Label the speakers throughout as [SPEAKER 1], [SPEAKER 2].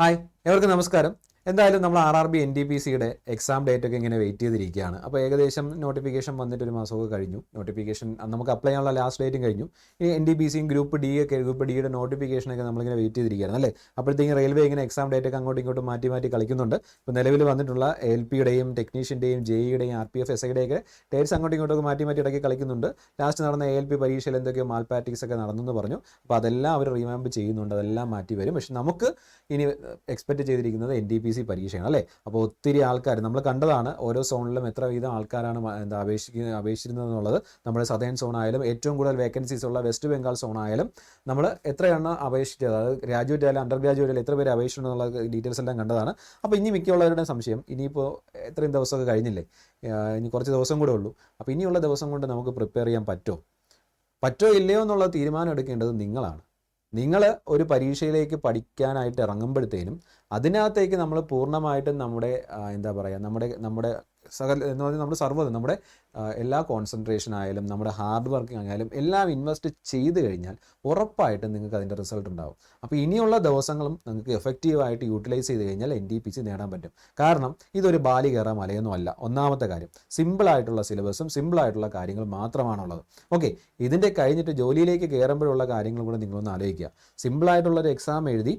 [SPEAKER 1] Hi എവർക്കും നമസ്കാരം. എന്തായാലും നമ്മൾ R R B N D P സിയുടെ എക്സാം ഡേറ്റ് ഒക്കെ ഇങ്ങനെ വെയിറ്റ് ചെയ്തിരിക്കുകയാണ്. അപ്പോൾ ഏകദേശം നോട്ടിഫിക്കേഷൻ വന്നിട്ട് ഒരു മാസമൊക്കെ കഴിഞ്ഞു. നോട്ടിഫിക്കേഷൻ നമുക്ക് അപ്ലൈ ചെയ്യാനുള്ള ലാസ്റ്റ് ഡേറ്റും കഴിഞ്ഞു. ഇനി എൻ ഡി പി സിയും ഗ്രൂപ്പ് ഡി ഒക്കെ ഗ്രൂപ്പ് ഡിയുടെ നോട്ടിഫിക്കേഷനൊക്കെ നമ്മളിങ്ങനെ വെയിറ്റ് ചെയ്തിരിക്കുകയാണ് അല്ലേ? അപ്പോഴത്തേക്കും റെയിൽവേ ഇങ്ങനെ എക്സാം ഡേറ്റ് ഒക്കെ അങ്ങോട്ടും ഇങ്ങോട്ടും മാറ്റി മാറ്റി കളിക്കുന്നുണ്ട്. ഇപ്പോൾ നിലവിൽ വന്നിട്ടുള്ള എൽ പിയുടെയും ടെക്നീഷ്യന്റെയും ജെ ഇയുടെയും ആർ പി എഫ് എസ് ഐയുടെയൊക്കെ ഡേറ്റ്സ് അങ്ങോട്ടും ഇങ്ങോട്ടും മാറ്റി മാറ്റി ഇടയ്ക്ക് കളിക്കുന്നുണ്ട്. ലാസ്റ്റ് നടന്ന എൽ പി പരീക്ഷയിൽ എന്തൊക്കെയോ മാൽപാറ്റിക്സ് ഒക്കെ നടന്നെന്ന് പറഞ്ഞു. അപ്പോൾ അതെല്ലാം അവർ റീമാമ്പ് ചെയ്യുന്നുണ്ട്. അതെല്ലാം മാറ്റി വരും. പക്ഷെ നമുക്ക് ഇനി എക്സ്പെക്ട് ചെയ്തിരിക്കുന്നത് എൻ ഡി പി സി പരീക്ഷയാണ് അല്ലേ? അപ്പോൾ ഒത്തിരി ആൾക്കാർ നമ്മൾ കണ്ടതാണ് ഓരോ സോണിലും എത്ര വീതം ആൾക്കാരാണ് എന്താ അപേക്ഷിക്കുന്ന അപേക്ഷിച്ചിരുന്നത് എന്നുള്ളത് നമ്മുടെ സദേൺ സോൺ ആയാലും ഏറ്റവും കൂടുതൽ വേക്കൻസീസ് ഉള്ള വെസ്റ്റ് ബംഗാൾ സോൺ ആയാലും നമ്മൾ എത്രയാണ് അപേക്ഷിച്ചത് അതായത് ഗ്രാജുവേറ്റ് ആയാലും അണ്ടർ ഗ്രാജുവേറ്റ് ആയാലും എത്ര പേര് അപേക്ഷിച്ചിട്ടുള്ള ഡീറ്റെയിൽസ് എല്ലാം കണ്ടതാണ്. അപ്പോൾ ഇനി മിക്കുള്ളവരുടെ സംശയം ഇനിയിപ്പോൾ എത്രയും ദിവസമൊക്കെ കഴിഞ്ഞില്ലേ? ഇനി കുറച്ച് ദിവസം കൂടെ ഉള്ളൂ. അപ്പോൾ ഇനിയുള്ള ദിവസം കൊണ്ട് നമുക്ക് പ്രിപ്പയർ ചെയ്യാൻ പറ്റുമോ പറ്റോ ഇല്ലയോ എന്നുള്ള തീരുമാനം എടുക്കേണ്ടത് നിങ്ങളാണ്. നിങ്ങൾ ഒരു പരീക്ഷയിലേക്ക് പഠിക്കാനായിട്ട് ഇറങ്ങുമ്പോഴത്തേനും അതിനകത്തേക്ക് നമ്മൾ പൂർണമായിട്ടും നമ്മുടെ എന്താ പറയുക നമ്മുടെ നമ്മുടെ സകല എന്ന് പറഞ്ഞാൽ നമ്മുടെ സർവതും നമ്മുടെ എല്ലാ കോൺസെൻട്രേഷൻ ആയാലും നമ്മുടെ ഹാർഡ് വർക്കിംഗ് ആയാലും എല്ലാം ഇൻവെസ്റ്റ് ചെയ്ത് കഴിഞ്ഞാൽ ഉറപ്പായിട്ടും നിങ്ങൾക്ക് അതിന്റെ റിസൾട്ട് ഉണ്ടാവും. അപ്പോൾ ഇനിയുള്ള ദിവസങ്ങളും നിങ്ങൾക്ക് എഫക്റ്റീവായിട്ട് യൂട്ടിലൈസ് ചെയ്ത് കഴിഞ്ഞാൽ എൻ ഡി പി സി നേടാൻ പറ്റും. കാരണം ഇതൊരു ബാലി കയറാൻ മലയൊന്നും അല്ല. ഒന്നാമത്തെ കാര്യം സിമ്പിളായിട്ടുള്ള സിലബസും സിമ്പിളായിട്ടുള്ള കാര്യങ്ങൾ മാത്രമാണുള്ളത്. ഓക്കെ ഇതിന്റെ കഴിഞ്ഞിട്ട് ജോലിയിലേക്ക് കയറുമ്പോഴുള്ള കാര്യങ്ങൾ കൂടെ നിങ്ങളൊന്ന് ആലോചിക്കുക. സിമ്പിളായിട്ടുള്ളൊരു എക്സാം എഴുതി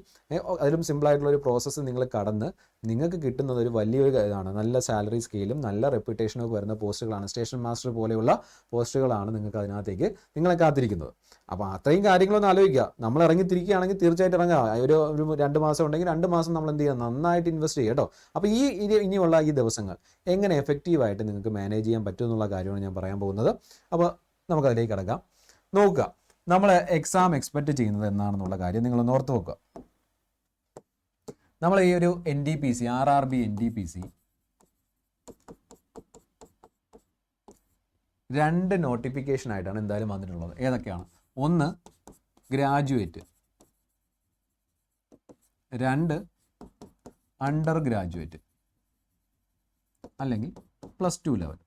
[SPEAKER 1] അതിലും സിമ്പിളായിട്ടുള്ളൊരു പ്രോസസ്സ് നിങ്ങൾ കടന്ന് നിങ്ങൾക്ക് കിട്ടുന്നത് ഒരു വലിയൊരു ഇതാണ്. നല്ല സാലറി സ്കെയിലും നല്ല റെപ്യൂട്ടേഷനൊക്കെ വരുന്ന പോസ്റ്റുകളാണ് സ്റ്റേഷൻ മാസ്റ്റർ പോലെയുള്ള പോസ്റ്റുകളാണ് നിങ്ങൾക്ക് അതിനകത്തേക്ക് നിങ്ങളെ കാത്തിരിക്കുന്നത്. അപ്പോൾ അത്രയും കാര്യങ്ങളൊന്ന് ആലോചിക്കുക. നമ്മൾ ഇറങ്ങിത്തിരിക്കുകയാണെങ്കിൽ തീർച്ചയായിട്ടും ഇറങ്ങുക ഒരു ഒരു രണ്ട് മാസം ഉണ്ടെങ്കിൽ രണ്ട് മാസം നമ്മൾ എന്ത് ചെയ്യുക നന്നായിട്ട് ഇൻവെസ്റ്റ് ചെയ്യുക കേട്ടോ. അപ്പോൾ ഈ ഇനി ഇനിയുള്ള ഈ ദിവസങ്ങൾ എങ്ങനെ എഫക്റ്റീവായിട്ട് നിങ്ങൾക്ക് മാനേജ് ചെയ്യാൻ പറ്റും എന്നുള്ള കാര്യമാണ് ഞാൻ പറയാൻ പോകുന്നത്. അപ്പോൾ നമുക്കതിലേക്ക് കിടക്കാം. നോക്കുക. നമ്മൾ എക്സാം എക്സ്പെക്റ്റ് ചെയ്യുന്നത് എന്നാണെന്നുള്ള കാര്യം നിങ്ങൾ ഓർത്ത് വെക്കുക നമ്മൾ ഈ ഒരു N D P C R R B N D P C രണ്ട് നോട്ടിഫിക്കേഷൻ ആയിട്ടാണ് എന്തായാലും വന്നിട്ടുള്ളത്. ഏതൊക്കെയാണ്? ഒന്ന് ഗ്രാജുവേറ്റ് രണ്ട് അണ്ടർ ഗ്രാജുവേറ്റ് അല്ലെങ്കിൽ plus two level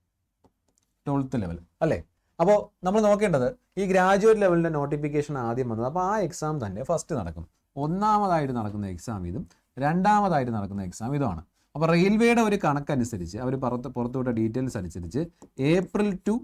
[SPEAKER 1] twelfth level അല്ലേ? അപ്പോൾ നമ്മൾ നോക്കേണ്ടത് ഈ ഗ്രാജുവേറ്റ് ലെവലിന്റെ നോട്ടിഫിക്കേഷൻ ആദ്യം വന്നത്. അപ്പോൾ ആ എക്സാം തന്നെ ഫസ്റ്റ് നടക്കും ഒന്നാമതായിട്ട് നടക്കുന്ന എക്സാം ഇതും രണ്ടാമതായിട്ട് നടക്കുന്ന എക്സാം ഇതുമാണ്. അപ്പോൾ റെയിൽവേയുടെ ഒരു കണക്കനുസരിച്ച് അവർ പുറത്ത് പുറത്തുവിട്ട ഡീറ്റെയിൽസ് അനുസരിച്ച് ഏപ്രിൽ ടു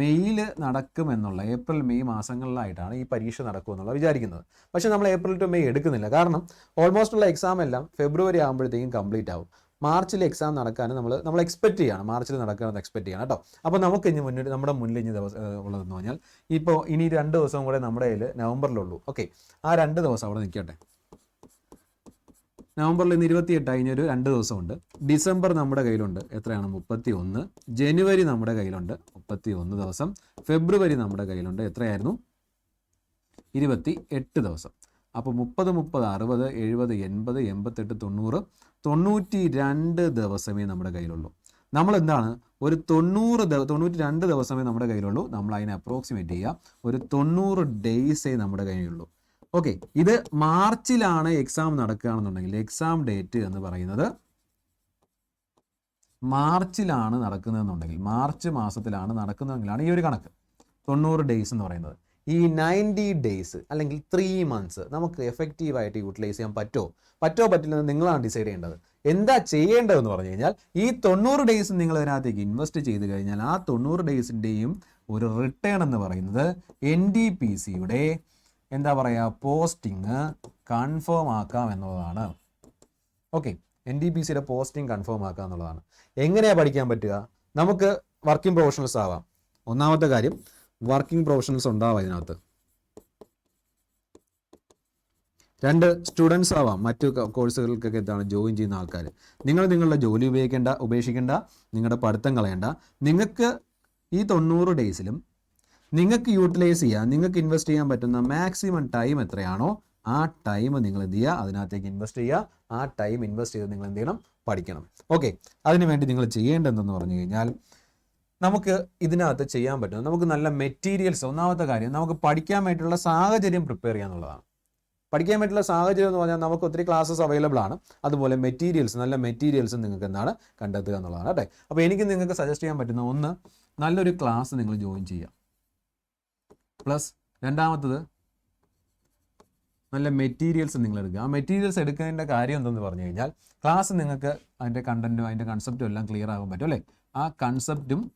[SPEAKER 1] മെയ്യിൽ നടക്കുമെന്നുള്ള ഏപ്രിൽ മെയ് മാസങ്ങളിലായിട്ടാണ് ഈ പരീക്ഷ നടക്കുമെന്നുള്ള വിചാരിക്കുന്നത്. പക്ഷേ നമ്മൾ ഏപ്രിൽ ടു മെയ് എടുക്കുന്നില്ല. കാരണം ഓൾമോസ്റ്റ് ഉള്ള എക്സാം എല്ലാം ഫെബ്രുവരി ആകുമ്പോഴത്തേക്കും കംപ്ലീറ്റ് ആവും. മാർച്ചിൽ എക്സാം നടക്കാൻ നമ്മൾ നമ്മൾ എക്സ്പെക്ട് ചെയ്യണം. മാർച്ചിൽ നടക്കാമെന്ന് എക്സ്പെക്ട് ചെയ്യണം കേട്ടോ. അപ്പോൾ നമുക്ക് ഇനി മുന്നിൽ നമ്മുടെ മുന്നിൽ ഇനി ദിവസം ഉള്ളതെന്ന് പറഞ്ഞാൽ ഇപ്പോൾ ഇനി രണ്ട് ദിവസം കൂടെ നമ്മുടെ കയ്യിൽ നവംബറിലുള്ളൂ. ഓക്കെ. ആ രണ്ട് ദിവസം അവിടെ നിൽക്കട്ടെ. നവംബറിൽ ഇന്ന് ഇരുപത്തിയെട്ട് ഇനി ഒരു രണ്ട് ദിവസമുണ്ട്. ഡിസംബർ നമ്മുടെ കയ്യിലുണ്ട്. എത്രയാണ്? മുപ്പത്തി ഒന്ന് ജനുവരി നമ്മുടെ കയ്യിലുണ്ട്. മുപ്പത്തി ഒന്ന് ദിവസം. ഫെബ്രുവരി നമ്മുടെ കയ്യിലുണ്ട്. എത്രയായിരുന്നു? ഇരുപത്തി എട്ട് ദിവസം. അപ്പോൾ മുപ്പത് മുപ്പത് അറുപത് എഴുപത് എൺപത് എൺപത്തെട്ട് തൊണ്ണൂറ്. തൊണ്ണൂറ്റി രണ്ട് ദിവസമേ നമ്മുടെ കയ്യിലുള്ളൂ. നമ്മൾ എന്താണ് ഒരു തൊണ്ണൂറ് തൊണ്ണൂറ്റി രണ്ട് ദിവസമേ നമ്മുടെ കയ്യിലുള്ളൂ. നമ്മൾ അതിനെ അപ്രോക്സിമേറ്റ് ചെയ്യുക ഒരു തൊണ്ണൂറ് ഡേയ്സേ നമ്മുടെ കയ്യിലുള്ളൂ. ഓക്കെ ഇത് മാർച്ചിലാണ് എക്സാം നടക്കുകയാണെന്നുണ്ടെങ്കിൽ എക്സാം ഡേറ്റ് എന്ന് പറയുന്നത് മാർച്ചിലാണ് നടക്കുന്നതെന്നുണ്ടെങ്കിൽ മാർച്ച് മാസത്തിലാണ് നടക്കുന്നതെങ്കിലാണ് ഈ ഒരു കണക്ക്. തൊണ്ണൂറ് ഡേയ്സ് എന്ന് പറയുന്നത്. ഈ നയന്റി ഡേയ്സ് അല്ലെങ്കിൽ ത്രീ മന്ത്സ് നമുക്ക് എഫക്റ്റീവായിട്ട് യൂട്ടിലൈസ് ചെയ്യാൻ പറ്റുമോ പറ്റോ പറ്റില്ലെന്ന് നിങ്ങളാണ് ഡിസൈഡ് ചെയ്യേണ്ടത്. എന്താ ചെയ്യേണ്ടതെന്ന് പറഞ്ഞു കഴിഞ്ഞാൽ ഈ തൊണ്ണൂറ് ഡേയ്സ് നിങ്ങൾ അതിനകത്തേക്ക് ഇൻവെസ്റ്റ് ചെയ്ത് കഴിഞ്ഞാൽ ആ തൊണ്ണൂറ് ഡേയ്സിന്റെയും ഒരു റിട്ടേൺ എന്ന് പറയുന്നത് എൻ ഡി പി സിയുടെ എന്താ പറയുക പോസ്റ്റിംഗ് കൺഫേം ആക്കാം എന്നുള്ളതാണ്. ഓക്കെ എൻ ഡി പി സിയുടെ പോസ്റ്റിംഗ് കൺഫേം ആക്കുക എന്നുള്ളതാണ്. എങ്ങനെയാണ് പഠിക്കാൻ പറ്റുക? നമുക്ക് വർക്കിംഗ് പ്രൊഫഷണൽസ് ആവാം. ഒന്നാമത്തെ കാര്യം വർക്കിംഗ് പ്രൊഫഷണൽസ് ഉണ്ടാവാം ഇതിനകത്ത്. രണ്ട് സ്റ്റുഡൻസ് ആവാം. മറ്റു കോഴ്സുകൾക്കൊക്കെ എന്താണ് ജോയിൻ ചെയ്യുന്ന ആൾക്കാർ നിങ്ങൾ നിങ്ങളുടെ ജോലി ഉപയോഗിക്കേണ്ട ഉപേക്ഷിക്കേണ്ട നിങ്ങളുടെ പഠിത്തം കളയണ്ട. നിങ്ങൾക്ക് ഈ തൊണ്ണൂറ് ഡേയ്സിലും നിങ്ങൾക്ക് യൂട്ടിലൈസ് ചെയ്യാൻ നിങ്ങൾക്ക് ഇൻവെസ്റ്റ് ചെയ്യാൻ പറ്റുന്ന മാക്സിമം ടൈം എത്രയാണോ ആ ടൈം നിങ്ങൾ എന്ത് ചെയ്യുക അതിനകത്തേക്ക് ഇൻവെസ്റ്റ് ചെയ്യുക. ആ ടൈം ഇൻവെസ്റ്റ് ചെയ്ത് നിങ്ങൾ എന്ത് ചെയ്യണം? പഠിക്കണം. ഓക്കെ അതിനുവേണ്ടി നിങ്ങൾ ചെയ്യേണ്ടതെന്ന് പറഞ്ഞു കഴിഞ്ഞാൽ നമുക്ക് ഇതിനകത്ത് ചെയ്യാൻ പറ്റും നമുക്ക് നല്ല മെറ്റീരിയൽസ് ഒന്നാമത്തെ കാര്യം നമുക്ക് പഠിക്കാൻ വേണ്ടിയിട്ടുള്ള സാഹചര്യം പ്രിപ്പയർ ചെയ്യുക എന്നുള്ളതാണ്. പഠിക്കാൻ വേണ്ടിയിട്ടുള്ള സാഹചര്യം എന്ന് പറഞ്ഞാൽ നമുക്ക് ഒത്തിരി ക്ലാസ്സസ് അവൈലബിൾ ആണ്. അതുപോലെ മെറ്റീരിയൽസ് നല്ല മെറ്റീരിയൽസ് നിങ്ങൾക്ക് എന്താണ്? കണ്ടെത്തുക എന്നുള്ളതാണ് കേട്ടെ അപ്പോൾ എനിക്ക് നിങ്ങൾക്ക് സജസ്റ്റ് ചെയ്യാൻ പറ്റുന്ന ഒന്ന് നല്ലൊരു ക്ലാസ് നിങ്ങൾ ജോയിൻ ചെയ്യുക. പ്ലസ് രണ്ടാമത്തത് നല്ല മെറ്റീരിയൽസ് നിങ്ങൾ എടുക്കുക ആ മെറ്റീരിയൽസ് എടുക്കുന്നതിന്റെ കാര്യം എന്തെന്ന് പറഞ്ഞു കഴിഞ്ഞാൽ ക്ലാസ് നിങ്ങൾക്ക് അതിന്റെ കണ്ടന്റും അതിന്റെ കൺസെപ്റ്റും എല്ലാം ക്ലിയർ ആകാൻ പറ്റും അല്ലേ? ആ കൺസെപ്റ്റും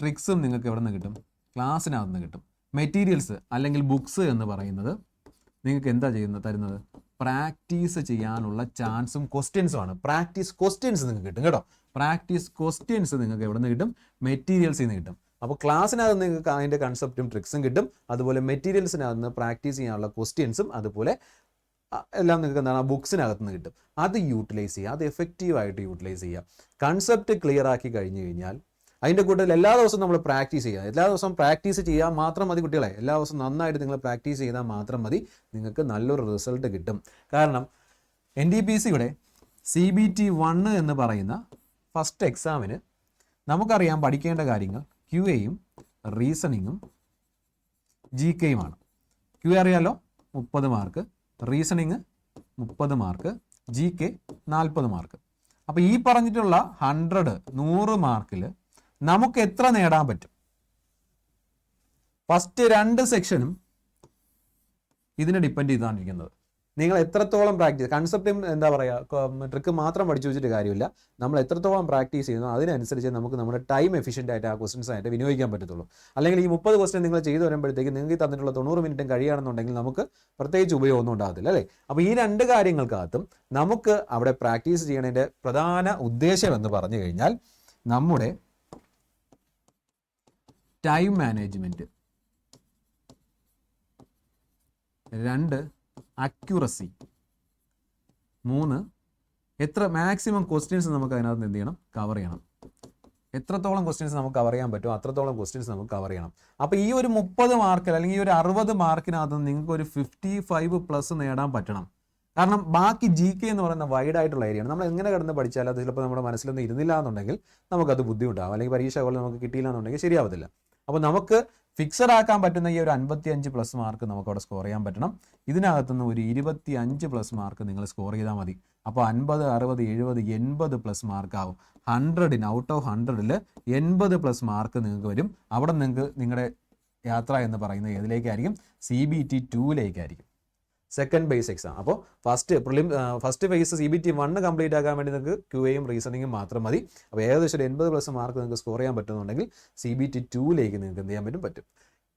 [SPEAKER 1] ട്രിക്സും നിങ്ങൾക്ക് എവിടെ നിന്ന് കിട്ടും? ക്ലാസ്സിനകത്ത് നിന്ന് കിട്ടും. മെറ്റീരിയൽസ് അല്ലെങ്കിൽ ബുക്സ് എന്ന് പറയുന്നത് നിങ്ങൾക്ക് എന്താ ചെയ്യുന്നത് തരുന്നത്? പ്രാക്ടീസ് ചെയ്യാനുള്ള ചാൻസും ക്വസ്റ്റ്യൻസും ആണ്. പ്രാക്ടീസ് ക്വസ്റ്റ്യൻസ് നിങ്ങൾക്ക് കിട്ടും കേട്ടോ. പ്രാക്ടീസ് ക്വസ്റ്റ്യൻസ് നിങ്ങൾക്ക് എവിടെ നിന്ന് കിട്ടും? മെറ്റീരിയൽസിൽ നിന്ന് കിട്ടും. അപ്പോൾ ക്ലാസ്സിനകത്ത് നിങ്ങൾക്ക് അതിന്റെ കൺസെപ്റ്റും ട്രിക്സും കിട്ടും. അതുപോലെ മെറ്റീരിയൽസിനകത്ത് പ്രാക്ടീസ് ചെയ്യാനുള്ള ക്വസ്റ്റ്യൻസും അതുപോലെ എല്ലാം നിങ്ങൾക്ക് എന്താണ് ബുക്സിനകത്ത് നിന്ന് കിട്ടും. അത് യൂട്ടിലൈസ് ചെയ്യുക. അത് എഫക്റ്റീവായിട്ട് യൂട്ടിലൈസ് ചെയ്യുക. കൺസെപ്റ്റ് ക്ലിയർ ആക്കി കഴിഞ്ഞു കഴിഞ്ഞാൽ അതിന്റെ കൂട്ടത്തിൽ എല്ലാ ദിവസവും നമ്മൾ പ്രാക്ടീസ് ചെയ്യുക. എല്ലാ ദിവസവും പ്രാക്ടീസ് ചെയ്യാൻ മാത്രം മതി കുട്ടികളെ. എല്ലാ ദിവസവും നന്നായിട്ട് നിങ്ങൾ പ്രാക്ടീസ് ചെയ്താൽ മാത്രം മതി നിങ്ങൾക്ക് നല്ലൊരു റിസൾട്ട് കിട്ടും. കാരണം എൻ ഡി പി സിയുടെ സി ബി ടി വണ് എന്ന് പറയുന്ന ഫസ്റ്റ് എക്സാമിന് നമുക്കറിയാം പഠിക്കേണ്ട കാര്യങ്ങൾ ക്യു എയും റീസണിങ്ങും ജി കെയുമാണ് ക്യു എ അറിയാലോ? മുപ്പത് മാർക്ക്. റീസണിങ് മുപ്പത് മാർക്ക്. ജി കെ നാൽപ്പത് മാർക്ക്. അപ്പോൾ ഈ പറഞ്ഞിട്ടുള്ള ഹൺഡ്രഡ് നൂറ് മാർക്കിൽ നമുക്ക് എത്ര നേടാൻ പറ്റും? ഫസ്റ്റ് രണ്ട് സെക്ഷനും ഇതിനെ ഡിപ്പെൻഡ് ചെയ്താണ് ഇരിക്കുന്നത് നിങ്ങൾ എത്രത്തോളം പ്രാക്ടീസ് കൺസെപ്റ്റും എന്താ പറയുക ട്രിക്ക് മാത്രം പഠിച്ചു വെച്ചിട്ട് കാര്യമില്ല. നമ്മൾ എത്രത്തോളം പ്രാക്ടീസ് ചെയ്യുന്നു അതിനനുസരിച്ച് നമുക്ക് നമ്മുടെ ടൈം എഫിഷ്യന്റ് ആയിട്ട് ആ ക്വസ്റ്റൻസ് ആയിട്ട് വിനിയോഗിക്കാൻ പറ്റത്തുള്ളൂ. അല്ലെങ്കിൽ ഈ മുപ്പത് ക്വസ്റ്റൻ നിങ്ങൾ ചെയ്തു വരുമ്പോഴത്തേക്ക് നിങ്ങൾക്ക് തന്നിട്ടുള്ള തൊണ്ണൂറ് മിനിറ്റും കഴിയുകയാണെന്നുണ്ടെങ്കിൽ നമുക്ക് പ്രത്യേകിച്ച് ഉപയോഗമൊന്നും ഉണ്ടാകത്തില്ല അല്ലേ? അപ്പോൾ ഈ രണ്ട് കാര്യങ്ങൾക്കകത്തും നമുക്ക് അവിടെ പ്രാക്ടീസ് ചെയ്യണതിന്റെ പ്രധാന ഉദ്ദേശം എന്ന് പറഞ്ഞു കഴിഞ്ഞാൽ നമ്മുടെ ടൈം മാനേജ്മെന്റ് രണ്ട് അക്യുറസി മൂന്ന് എത്ര മാക്സിമം ക്വസ്റ്റ്യൻസ് നമുക്ക് അതിനകത്ത് എന്ത് ചെയ്യണം? കവർ ചെയ്യണം. എത്രത്തോളം ക്വസ്റ്റ്യൻസ് നമുക്ക് കവർ ചെയ്യാൻ പറ്റുമോ അത്രത്തോളം ക്വസ്റ്റ്യൻസ് നമുക്ക് കവർ ചെയ്യണം. അപ്പോൾ ഈ ഒരു മുപ്പത് മാർക്കിൽ അല്ലെങ്കിൽ ഈ ഒരു അറുപത് മാർക്കിനകത്ത് നിങ്ങൾക്ക് ഒരു ഫിഫ്റ്റി ഫൈവ് പ്ലസ് നേടാൻ പറ്റണം. കാരണം ബാക്കി ജി കെ എന്ന് പറയുന്ന വൈഡ് ആയിട്ടുള്ള ഏരിയയാണ് നമ്മൾ എങ്ങനെ കിടന്ന് പഠിച്ചാലും അത് ചിലപ്പോൾ നമ്മുടെ മനസ്സിലൊന്നും ഇരുന്നില്ല എന്നുണ്ടെങ്കിൽ നമുക്കത് ബുദ്ധിമുട്ടാകും അല്ലെങ്കിൽ പരീക്ഷ പോലെ നമുക്ക് കിട്ടിയില്ല എന്നുണ്ടെങ്കിൽ ശരിയാവത്തില്ല. അപ്പോൾ നമുക്ക് ഫിക്സഡ് ആക്കാൻ പറ്റുന്ന ഈ ഒരു അൻപത്തി അഞ്ച് പ്ലസ് മാർക്ക് നമുക്ക് അവിടെ സ്കോർ ചെയ്യാൻ പറ്റണം. ഇതിനകത്തുനിന്ന് ഒരു ഇരുപത്തി അഞ്ച് പ്ലസ് മാർക്ക് നിങ്ങൾ സ്കോർ ചെയ്താൽ മതി. അപ്പോൾ അൻപത് അറുപത് എഴുപത് എൺപത് പ്ലസ് മാർക്ക് ആവും. ഹൺഡ്രഡിന് ഔട്ട് ഓഫ് ഹൺഡ്രഡിൽ എൺപത് പ്ലസ് മാർക്ക് നിങ്ങൾക്ക് വരും. അവിടെ നിങ്ങൾക്ക് നിങ്ങളുടെ യാത്ര എന്ന് പറയുന്നത് ഏതിലേക്കായിരിക്കും? സി ബി ടി ടൂവിലേക്കായിരിക്കും സെക്കൻഡ് ബേസ് എക്സാം അപ്പോൾ first prelim first phase C B T one complete ആക്കാൻ വേണ്ടി നിങ്ങൾക്ക് ക്യു എയും റീസണിങ്ങും മാത്രം മതി. അപ്പോൾ ഏകദേശം ഒരു എൺപത് പ്ലസ് മാർക്ക് നിങ്ങൾക്ക് സ്കോർ ചെയ്യാൻ പറ്റുന്നുണ്ടെങ്കിൽ സി ബി ടി ടൂവിലേക്ക് നിങ്ങൾക്ക് എന്ത് ചെയ്യാൻ പറ്റും? പറ്റും.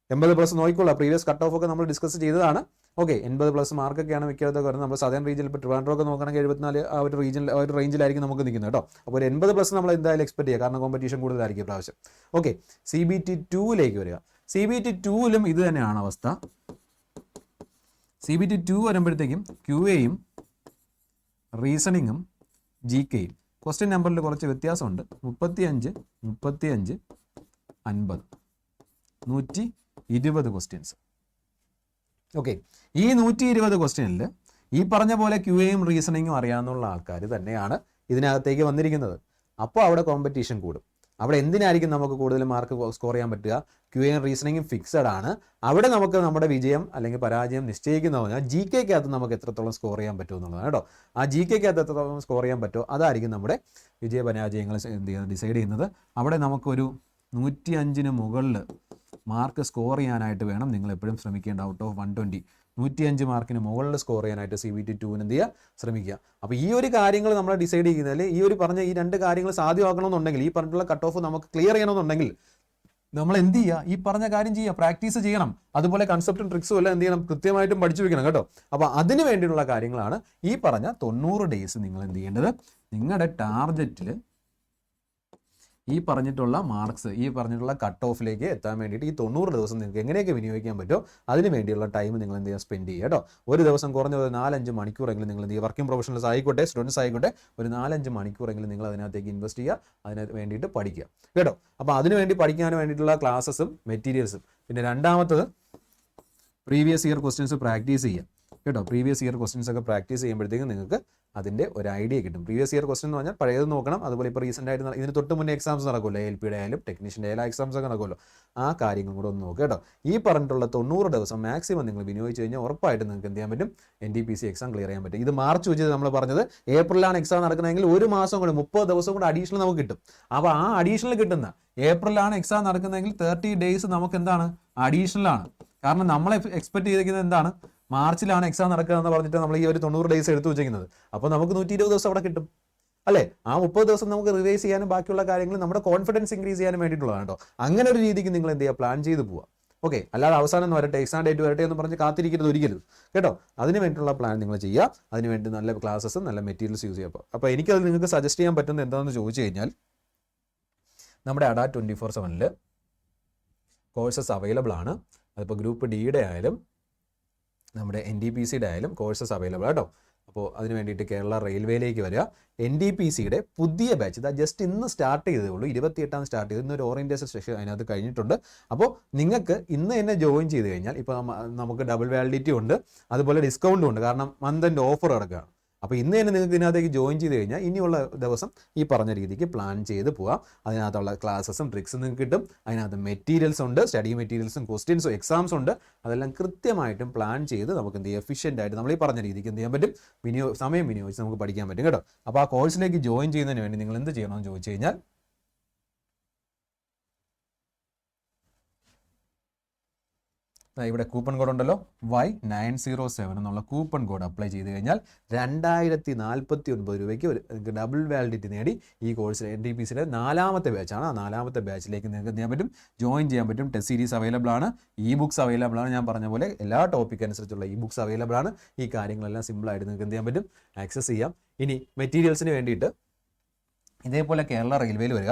[SPEAKER 1] എൺപത് പ്ലസ് നോക്കിക്കൊള്ളാം പ്രീവിയസ് കട്ട് ഓഫ് ഒക്കെ നമ്മൾ ഡിസ്കസ് ചെയ്തതാണ്. ഓക്കെ എൺപത് പ്ലസ് മാർക്കൊക്കെയാണ് മിക്കവാറും വരുന്നത്. നമ്മൾ സദൻ റീജിയനിൽ ഇപ്പോൾ ട്രിവാൻഡ്രോ ഒക്കെ നോക്കണമെങ്കിൽ എഴുപത്തിനാല് ആ ഒരു റീജിയനിൽ ആ ഒരു റേഞ്ചിലായിരിക്കും നമുക്ക് നിൽക്കുന്നത് കേട്ടോ. അപ്പോൾ ഒരു എൺപത് പ്ലസ് നമ്മൾ എന്തായാലും എക്സ്പെക്ട് ചെയ്യുക കാരണം കോമ്പറ്റീഷൻ കൂടുതലായിരിക്കും പ്രാവശ്യം ഓക്കെ സി ബി ടി ടൂവിലേക്ക് വരിക. സി ബി ടി ടൂവിലും ഇത് തന്നെയാണ് അവസ്ഥ. സി ബി ടി ടു വരുമ്പോഴത്തേക്കും ക്യു എയും റീസണിങ്ങും ജി കെയും ക്വസ്റ്റ്യൻ നമ്പറിൽ കുറച്ച് വ്യത്യാസമുണ്ട്. മുപ്പത്തി അഞ്ച് മുപ്പത്തി അഞ്ച് അൻപത്. നൂറ്റി ഇരുപത് ക്വസ്റ്റ്യൻസ് ഓക്കെ ഈ നൂറ്റി ഇരുപത് ക്വസ്റ്റ്യനിൽ ഈ പറഞ്ഞ പോലെ ക്യു എയും റീസണിങ്ങും അറിയാവുന്ന ആൾക്കാർ തന്നെയാണ് ഇതിനകത്തേക്ക് വന്നിരിക്കുന്നത്. അപ്പോൾ അവിടെ കോമ്പറ്റീഷൻ കൂടും. അവിടെ എന്തിനായിരിക്കും നമുക്ക് കൂടുതൽ മാർക്ക് സ്കോർ ചെയ്യാൻ പറ്റുക? ക്യു എൻ റീസണിങ്ങും ഫിക്സഡ് ആണ്. അവിടെ നമുക്ക് നമ്മുടെ വിജയം അല്ലെങ്കിൽ പരാജയം നിശ്ചയിക്കുന്ന പറഞ്ഞാൽ ജി കെക്കകത്ത് നമുക്ക് എത്രത്തോളം സ്കോർ ചെയ്യാൻ പറ്റും എന്നുള്ളതാണ് കേട്ടോ. ആ ജി കെക്കകത്ത് എത്രത്തോളം സ്കോർ ചെയ്യാൻ പറ്റുമോ അതായിരിക്കും നമ്മുടെ വിജയ പരാജയങ്ങൾ ഡിസൈഡ് ചെയ്യുന്നത്? അവിടെ നമുക്കൊരു നൂറ്റി അഞ്ചിന് മുകളിൽ മാർക്ക് സ്കോർ ചെയ്യാനായിട്ട് വേണം. നിങ്ങൾ എപ്പോഴും ശ്രമിക്കേണ്ട ഔട്ട് ഓഫ് വൺ ട്വന്റി നൂറ്റിയഞ്ച് മാർക്കിന് മുകളിൽ സ്കോർ ചെയ്യാനായിട്ട് സി ബി ടി ടുവിന് എന്ത് ചെയ്യുക ശ്രമിക്കുക. അപ്പോൾ ഈ ഒരു കാര്യങ്ങൾ നമ്മൾ ഡിസൈഡ് ചെയ്യുന്നതിൽ ഈ ഒരു പറഞ്ഞ ഈ രണ്ട് കാര്യങ്ങൾ സാധ്യമാക്കണമെന്നുണ്ടെങ്കിൽ ഈ പറഞ്ഞിട്ടുള്ള കട്ട് ഓഫ് നമുക്ക് ക്ലിയർ ചെയ്യണമെന്നുണ്ടെങ്കിൽ നമ്മൾ എന്ത് ചെയ്യുക? ഈ പറഞ്ഞ കാര്യം ചെയ്യുക. പ്രാക്ടീസ് ചെയ്യണം. അതുപോലെ കൺസെപ്റ്റും ട്രിക്സും എല്ലാം എന്ത് ചെയ്യണം? കൃത്യമായിട്ടും പഠിച്ചു വെക്കണം കേട്ടോ. അപ്പോൾ അതിന് വേണ്ടിയിട്ടുള്ള കാര്യങ്ങളാണ് ഈ പറഞ്ഞ തൊണ്ണൂറ് ഡേയ്സ് നിങ്ങൾ എന്ത് ചെയ്യേണ്ടത്? നിങ്ങളുടെ ടാർഗറ്റിൽ ഈ പറഞ്ഞിട്ടുള്ള മാർക്സ് ഈ പറഞ്ഞിട്ടുള്ള കട്ട് ഓഫിലേക്ക് എത്താൻ വേണ്ടിയിട്ട് ഈ തൊണ്ണൂറ് ദിവസം നിങ്ങൾക്ക് എങ്ങനെയൊക്കെ വിനിയോഗിക്കാൻ പറ്റുമോ അതിന് വേണ്ടിയുള്ള ടൈം നിങ്ങൾ എന്ത് ചെയ്യുക? സ്പെൻഡ് ചെയ്യുക കേട്ടോ. ഒരു ദിവസം കുറഞ്ഞ ഒരു നാലഞ്ച് മണിക്കൂറെങ്കിലും നിങ്ങൾ എന്ത് ചെയ്യുക? വർക്കിംഗ് പ്രൊഫഷണൽസ് ആയിക്കോട്ടെ സ്റ്റുഡൻസ് ആയിക്കോട്ടെ ഒരു നാലഞ്ച് മണിക്കൂറെങ്കിലും നിങ്ങൾ അതിനകത്തേക്ക് ഇൻവെസ്റ്റ് ചെയ്യുക അതിന് വേണ്ടിയിട്ട് പഠിക്കുക. കേട്ടോ? അപ്പോൾ അതിന് വേണ്ടി പഠിക്കാൻ വേണ്ടിയിട്ടുള്ള ക്ലാസ്സസും മെറ്റീരിയൽസും പിന്നെ രണ്ടാമത്തത് പ്രീവിയസ് ഇയർ ക്വസ്റ്റ്യൻസ് പ്രാക്ടീസ് ചെയ്യുക. കേട്ടോ. പ്രീവിയസ് ഇയർ ക്വസ്റ്റ്യൻസ് ഒക്കെ പ്രാക്ടീസ് ചെയ്യുമ്പോഴത്തേക്കും നിങ്ങൾക്ക് അതിന്റെ ഒരു ഐഡിയ കിട്ടും. പ്രീവിയസ് ഇയർ ക്വസ്റ്റൻ എന്ന് പറഞ്ഞാൽ പഴയത് നോക്കണം. അതുപോലെ ഇപ്പോൾ റീസെന്റ് ആയിട്ട് ഇതിന് തൊട്ട് മുന്നേ എക്സാംസ് നടക്കുമല്ലോ. എൽ പിയുടെ ആയാലും ടെക്നീഷ്യന്റെ ആയാലും എക്സാംസ് ഒക്കെ നടക്കുമല്ലോ. ആ കാര്യങ്ങൾ കൂടെ ഒന്ന് നോക്കുക കേട്ടോ. ഈ പറഞ്ഞിട്ടുള്ള തൊണ്ണൂറ് ദിവസം മാക്സിമം നിങ്ങൾ വിനിയോഗിച്ച് കഴിഞ്ഞാൽ ഉറപ്പായിട്ട് നിങ്ങൾക്ക് എന്ത് ചെയ്യാൻ പറ്റും? N D P C exam clear ചെയ്യാൻ പറ്റും. ഇത് മാർച്ച് വെച്ചിട്ട് നമ്മൾ പറഞ്ഞത് ഏപ്രിലാണ് എക്സാം നടക്കുന്നതെങ്കിൽ ഒരു മാസം കൂടെ മുപ്പത് ദിവസം കൂടെ അഡീഷണൽ നമുക്ക് കിട്ടും. അപ്പോൾ ആ അഡീഷണൽ കിട്ടുന്ന ഏപ്രിലാണ് എക്സാം നടക്കുന്നതെങ്കിൽ തേർട്ടി ഡേയ്സ് നമുക്ക് എന്താണ്? അഡീഷണൽ ആണ്. കാരണം നമ്മൾ എക്സ്പെക്ട് ചെയ്തിരിക്കുന്നത് എന്താണ്? മാർച്ചിലാണ് എക്സാം നടക്കുക എന്ന് പറഞ്ഞിട്ട് നമ്മൾ ഈ ഒരു തൊണ്ണൂറ് ഡേയ്സ് എടുത്തു വെച്ചിരിക്കുന്നത്. അപ്പോൾ നമുക്ക് നൂറ്റി ഇരുപത് ദിവസം അവിടെ കിട്ടും. അല്ലേ? ആ മുപ്പത് ദിവസം നമുക്ക് റിവൈസ് ചെയ്യാനും ബാക്കിയുള്ള കാര്യങ്ങൾ നമ്മുടെ കോൺഫിഡൻസ് ഇൻക്രീസ് ചെയ്യാനും വേണ്ടിയിട്ടുള്ളതാണ് കേട്ടോ. അങ്ങനെ ഒരു രീതിക്ക് നിങ്ങൾ എന്ത് ചെയ്യുക? പ്ലാൻ ചെയ്ത് പോവുക. ഓക്കെ അല്ലാതെ അവസാനം വരട്ടെ എക്സാം ഡേറ്റ് വരട്ടെ എന്ന് പറഞ്ഞ് കാത്തിരിക്കരുത് ഒരിക്കലും. കേട്ടോ? അതിന് വേണ്ടിയിട്ടുള്ള പ്ലാൻ നിങ്ങൾ ചെയ്യുക. അതിന് വേണ്ടി നല്ല ക്ലാസ്സസും നല്ല മെറ്റീരിയൽസ് യൂസ് ചെയ്യുക. അപ്പോൾ എനിക്കത് നിങ്ങൾക്ക് സജസ്റ്റ് ചെയ്യാൻ പറ്റുന്നത് എന്താണെന്ന് ചോദിച്ചു കഴിഞ്ഞാൽ നമ്മുടെ അഡാ ട്വന്റി ഫോർ സെവനിൽ കോഴ്സസ് അവൈലബിൾ ആണ്. അതിപ്പോൾ ഗ്രൂപ്പ് ഡിയുടെ ആയാലും നമ്മുടെ എൻ ഡി പി സിയുടെ ആയാലും കോഴ്സസ് അവൈലബിൾ കേട്ടോ അപ്പോൾ അതിന് വേണ്ടിയിട്ട് കേരള റെയിൽവേയിലേക്ക് വരിക. എൻ ഡി പി സിയുടെ പുതിയ ബാച്ച് ഇതാ ജസ്റ്റ് ഇന്ന് സ്റ്റാർട്ട് ചെയ്തേ ഉള്ളൂ. ഇരുപത്തിയെട്ടാം സ്റ്റാർട്ട് ചെയ്ത്. ഇന്നൊരു ഓറിയന്റേഷൻ സെഷൻ അതിനകത്ത് കഴിഞ്ഞിട്ടുണ്ട്. അപ്പോൾ നിങ്ങൾക്ക് ഇന്ന് തന്നെ ജോയിൻ ചെയ്ത് കഴിഞ്ഞാൽ ഇപ്പോൾ നമുക്ക് ഡബിൾ വാലിഡിറ്റി ഉണ്ട്. അതുപോലെ ഡിസ്കൗണ്ടും ഉണ്ട്. കാരണം മന്ത് ഓഫർ കിടക്കുകയാണ് അപ്പോൾ ഇന്ന് തന്നെ നിങ്ങൾക്ക് ഇതിനകത്തേക്ക് ജോയിൻ ചെയ്ത് കഴിഞ്ഞാൽ ഇനിയുള്ള ദിവസം ഈ പറഞ്ഞ രീതിക്ക് പ്ലാൻ ചെയ്ത് പോവാം. അതിനകത്തുള്ള ക്ലാസ്സസും ട്രിക്സും നിങ്ങൾക്ക് കിട്ടും. അതിനകത്ത് മെറ്റീരിയൽസ് ഉണ്ട് സ്റ്റഡി മെറ്റീരിയൽസും ക്വസ്റ്റ്യൻസും എക്സാംസ് ഉണ്ട്. അതെല്ലാം കൃത്യമായിട്ടും പ്ലാൻ ചെയ്ത് നമുക്ക് എന്ത് ചെയ്യാം? എഫിഷ്യന്റ് ആയിട്ട് നമ്മൾ ഈ പറഞ്ഞ രീതിക്ക് എന്ത് ചെയ്യാൻ പറ്റും? വിനിയോ സമയം വിനിയോഗിച്ച് നമുക്ക് പഠിക്കാൻ പറ്റും കേട്ടോ. അപ്പോൾ ആ കോഴ്സിലേക്ക് ജോയിൻ ചെയ്യുന്നതിന് വേണ്ടി നിങ്ങൾ എന്ത് ചെയ്യണമെന്ന് ചോദിച്ചു കഴിഞ്ഞാൽ ഇവിടെ കൂപ്പൺ കോഡ് ഉണ്ടല്ലോ വൈ നയൻ സീറോ സെവൻ എന്നുള്ള കൂപ്പൺ കോഡ് അപ്ലൈ ചെയ്ത് കഴിഞ്ഞാൽ രണ്ടായിരത്തി നാൽപ്പത്തി ഒൻപത് രൂപയ്ക്ക് ഒരു നിങ്ങൾക്ക് ഡബിൾ വാലിഡിറ്റി നേടി ഈ കോഴ്സിൽ എൻ ഡി പി സിയുടെ നാലാമത്തെ ബാച്ചാണ് ആ നാലാമത്തെ ബാച്ചിലേക്ക് നിങ്ങൾക്ക് ചെയ്യാൻ പറ്റും? ജോയിൻ ചെയ്യാൻ പറ്റും. ടെസ്റ്റ് സീരീസ് അവൈലബിൾ ആണ്. ഇ ബുക്സ് അവൈലബിൾ ആണ്. ഞാൻ പറഞ്ഞ പോലെ എല്ലാ ടോപ്പിക് അനുസരിച്ചുള്ള ഇ ബുക്സ് അവൈലബിൾ ആണ്. ഈ കാര്യങ്ങളെല്ലാം സിമ്പിളായിട്ട് നിങ്ങൾക്ക് എന്ത് ചെയ്യാൻ പറ്റും? ആക്സസ് ചെയ്യാം. ഇനി മെറ്റീരിയൽസിന് വേണ്ടിയിട്ട് ഇതേപോലെ കേരള റെയിൽവേയിൽ വരിക.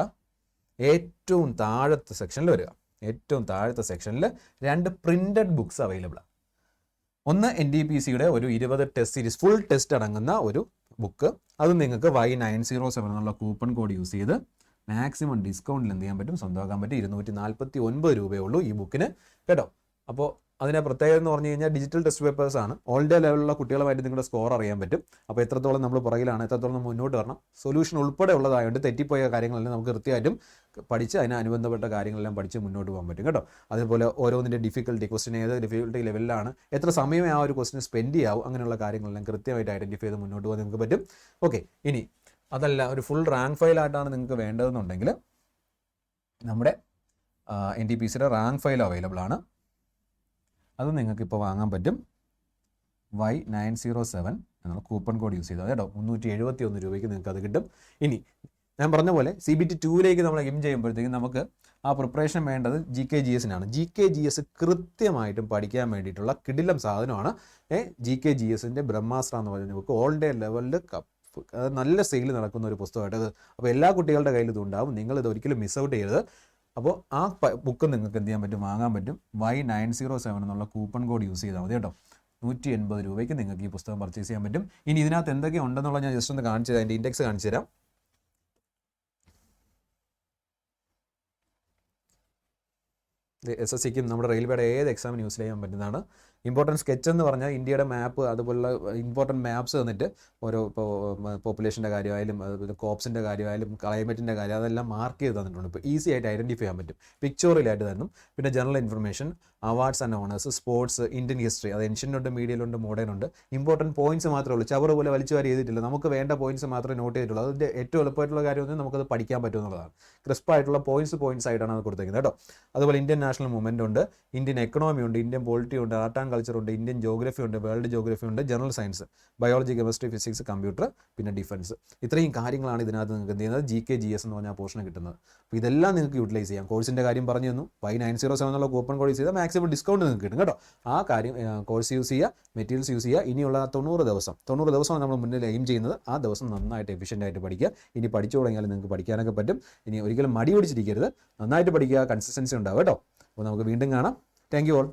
[SPEAKER 1] ഏറ്റവും താഴത്തെ സെക്ഷനിൽ വരിക. ഏറ്റവും താഴത്തെ സെക്ഷനിൽ രണ്ട് പ്രിന്റഡ് ബുക്ക്സ് അവൈലബിൾ ആണ് ഒന്ന് എൻ ഡി പി സിയുടെ ഒരു ഇരുപത് ടെസ്റ്റ് സീരീസ് ഫുൾ ടെസ്റ്റ് അടങ്ങുന്ന ഒരു ബുക്ക് അത് നിങ്ങൾക്ക് വൈ നയൻ സീറോ സെവൻ എന്നുള്ള കൂപ്പൺ കോഡ് യൂസ് ചെയ്ത് മാക്സിമം ഡിസ്കൗണ്ടിൽ എന്ത് ചെയ്യാൻ പറ്റും? സ്വന്തമാക്കാൻ പറ്റും ഇരുന്നൂറ്റി നാൽപ്പത്തി ഒൻപത് രൂപയേ ഉള്ളൂ ഈ ബുക്കിന് കേട്ടോ? അപ്പോൾ അതിന്റെ പ്രത്യേകത എന്ന് പറഞ്ഞു കഴിഞ്ഞാൽ ഡിജിറ്റൽ ടെസ്റ്റ് പേപ്പേഴ്സ് ആണ്. ഓൾ ഇന്ത്യ ലെവലിലുള്ള കുട്ടികളുമായിട്ട് നിങ്ങളുടെ സ്കോർ അറിയാൻ പറ്റും. അപ്പോൾ എത്രത്തോളം നമ്മൾ പുറകിലാണ് എത്രത്തോളം മുന്നോട്ട് വരണം. സൊല്യൂഷൻ ഉൾപ്പെടെ ഉള്ളതായതുകൊണ്ട് തെറ്റിപ്പോയ കാര്യങ്ങളെല്ലാം നമുക്ക് കൃത്യമായിട്ടും പഠിച്ച് അതിന് അനുബന്ധപ്പെട്ട കാര്യങ്ങളെല്ലാം പഠിച്ച് മുന്നോട്ട് പോകാൻ പറ്റും കേട്ടോ. അതുപോലെ ഓരോന്നിന്റെ ഡിഫിക്കൽട്ടി ക്വസ്റ്റ്യൻ ഏത് ഡിഫിക്കൽട്ടി ലെവലിലാണ് എത്ര സമയമേ ആ ഒരു ക്വസ്റ്റിന് സ്പെൻഡ് ചെയ്യാവും അങ്ങനെയുള്ള കാര്യങ്ങളെല്ലാം കൃത്യമായിട്ട് ഐഡന്റിഫൈ ചെയ്ത് മുന്നോട്ട് പോകാൻ നിങ്ങൾക്ക് പറ്റും. ഓക്കെ ഇനി അതല്ല ഒരു ഫുൾ റാങ്ക് ഫയലായിട്ടാണ് നിങ്ങൾക്ക് വേണ്ടതെന്നുണ്ടെങ്കിൽ നമ്മുടെ എൻ ടി പി സിയുടെ റാങ്ക് ഫയൽ അവൈലബിൾ ആണ്. അത് നിങ്ങൾക്ക് ഇപ്പോൾ വാങ്ങാൻ പറ്റും. വൈ നയൻ സീറോ സെവൻ എന്നുള്ള കൂപ്പൺ കോഡ് യൂസ് ചെയ്താൽ കേട്ടോ. മുന്നൂറ്റി എഴുപത്തി ഒന്ന് രൂപയ്ക്ക് നിങ്ങൾക്ക് അത് കിട്ടും. ഇനി ഞാൻ പറഞ്ഞ പോലെ സി ബി ടി ടൂവിലേക്ക് നമ്മൾ എം ചെയ്യുമ്പോഴത്തേക്കും നമുക്ക് ആ പ്രിപ്പറേഷൻ വേണ്ടത് ജി കെ ജി എസിനാണ് ജി കെ ജി എസ് കൃത്യമായിട്ടും പഠിക്കാൻ വേണ്ടിയിട്ടുള്ള കിടിലം സാധനമാണ്. ഏ ജി കെ ജി എസിന്റെ ബ്രഹ്മാസ്ത്ര എന്ന് പറയുന്ന ബുക്ക് ഓൾ ഡേ ലെവലിൽ നല്ല സെയിൽ നടക്കുന്ന ഒരു പുസ്തകമായിട്ട് അപ്പോൾ എല്ലാ കുട്ടികളുടെ കയ്യിൽ ഇതുണ്ടാവും. നിങ്ങൾ നിങ്ങളിത് ഒരിക്കലും മിസ് ഔട്ട് ചെയ്യരുത്. അപ്പോൾ ആ ബുക്ക് നിങ്ങൾക്ക് എന്ത് ചെയ്യാൻ പറ്റും? വാങ്ങാൻ പറ്റും. വൈ നയൻ സീറോ സെവൻ എന്നുള്ള കൂപ്പൺ കോഡ് യൂസ് ചെയ്താൽ മതി കേട്ടോ. നൂറ്റി എൺപത് രൂപയ്ക്ക് നിങ്ങൾക്ക് ഈ പുസ്തകം പർച്ചേസ് ചെയ്യാൻ പറ്റും. ഇനി ഇതിനകത്ത് എന്തൊക്കെ ഉണ്ടെന്നുള്ള ഞാൻ ജസ്റ്റ് ഒന്ന് കാണിച്ചു തരാം. അതിന്റെ ഇൻഡെക്സ് കാണിച്ചു തരാം. എസ് എസ് സിക്കും നമ്മുടെ റെയിൽവേയുടെ ഏത് എക്സാമിന് യൂസ് ചെയ്യാൻ പറ്റുന്നതാണ്. ഇമ്പോർട്ടന്റ് സ്കെച്ച് എന്ന് പറഞ്ഞാൽ ഇന്ത്യയുടെ മാപ്പ് അതുപോലുള്ള ഇമ്പോർട്ടന്റ് മാപ്സ് തന്നിട്ട് ഓരോ ഇപ്പോൾ പോപ്പുലേഷന്റെ കാര്യമായാലും കോപ്സിന്റെ കാര്യമായാലും ക്ലൈമറ്റിന്റെ കാര്യം അതെല്ലാം മാർക്ക് ചെയ്ത് തന്നിട്ടുണ്ട്. ഇപ്പോൾ ഈസി ആയിട്ട് ഐഡന്റിഫൈ ചെയ്യാൻ പറ്റും. പിക്ചോറിലായിട്ട് തരണം. പിന്നെ general information awards and honours sports Indian history അത് എൻഷ്യന്റുണ്ട് മീഡിയയിലുണ്ട് മോഡേൺ ഉണ്ട് ഇമ്പോർട്ടന്റ് പോയിന്റ്സ് മാത്രമേ ഉള്ളൂ. ചവറ് പോലെ വലിച്ചു വാരി ചെയ്തിട്ടില്ല നമുക്ക് വേണ്ട പോയിന്റ്സ് മാത്രമേ നോട്ട് ചെയ്തിട്ടുള്ളൂ. അതിന്റെ ഏറ്റവും എളുപ്പമായിട്ടുള്ള കാര്യം എന്ന് നമുക്കത് പഠിക്കാൻ പറ്റും എന്നുള്ളതാണ്. ക്രിസ്പായിട്ടുള്ള പോയിന്റ്സ് പോയിന്റ്സ് ആയിട്ടാണ് അത് കൊടുത്തിരിക്കുന്നത് കേട്ടോ. അതുപോലെ ഇന്ത്യൻ നാഷണൽ മൂവ്മെന്റ് ഉണ്ട്. ഇന്ത്യൻ എക്കണോമി ഉണ്ട്. ഇന്ത്യൻ പോളിറ്റി ഉണ്ട്. ആർട്ട് ആൻഡ് കൾച്ചർ ഉണ്ട് ഇന്ത്യൻ ജോഗ്രഫി ഉണ്ട് വേൾഡ് ജോഗ്രഫി ഉണ്ട് general science biology chemistry physics computer പിന്നെ ഡിഫൻസ് ഇത്രയും കാര്യങ്ങളാണ് ഇതിനകത്ത് നിങ്ങൾക്ക് എന്ത് ചെയ്യുന്നത്? ജി കെ ജി എസ് എന്ന് പറഞ്ഞ പോർഷൻ കിട്ടുന്നത്. അപ്പോൾ ഇതെല്ലാം നിങ്ങൾക്ക് യൂട്ടിലൈസ് ചെയ്യാം. കോഴ്സിന്റെ കാര്യം പറഞ്ഞു തന്നു. വൈ നയൻ സീറോ സെവൻ എന്നുള്ള കൂപ്പൺ കോഡ് യൂസ് ചെയ്താൽ മാക്സിമം ഡിസ്കൗണ്ട് നിങ്ങൾക്ക് കിട്ടും കേട്ടോ. ആ കാര്യം കോഴ്സ് യൂസ് ചെയ്യുക മെറ്റീരിയൽസ് യൂസ് ചെയ്യുക. ഇനിയുള്ള തൊണ്ണൂറ് ദിവസം തൊണ്ണൂറ് ദിവസമാണ് നമ്മൾ മുന്നിൽ എയിം ചെയ്യുന്നത്. ആ ദിവസം നന്നായിട്ട് എഫിഷ്യന്റ് ആയിട്ട് പഠിക്കുക. ഇനി പഠിച്ചു തുടങ്ങിയാൽ നിങ്ങൾക്ക് പഠിക്കാനൊക്കെ പറ്റും. ഇനി ഒരിക്കലും മടി പിടിച്ചിരിക്കരുത്. നന്നായിട്ട് പഠിക്കുക കൺസിസ്റ്റൻസി ഉണ്ടാവും കേട്ടോ. അപ്പോൾ നമുക്ക് വീണ്ടും കാണാം. Thank you all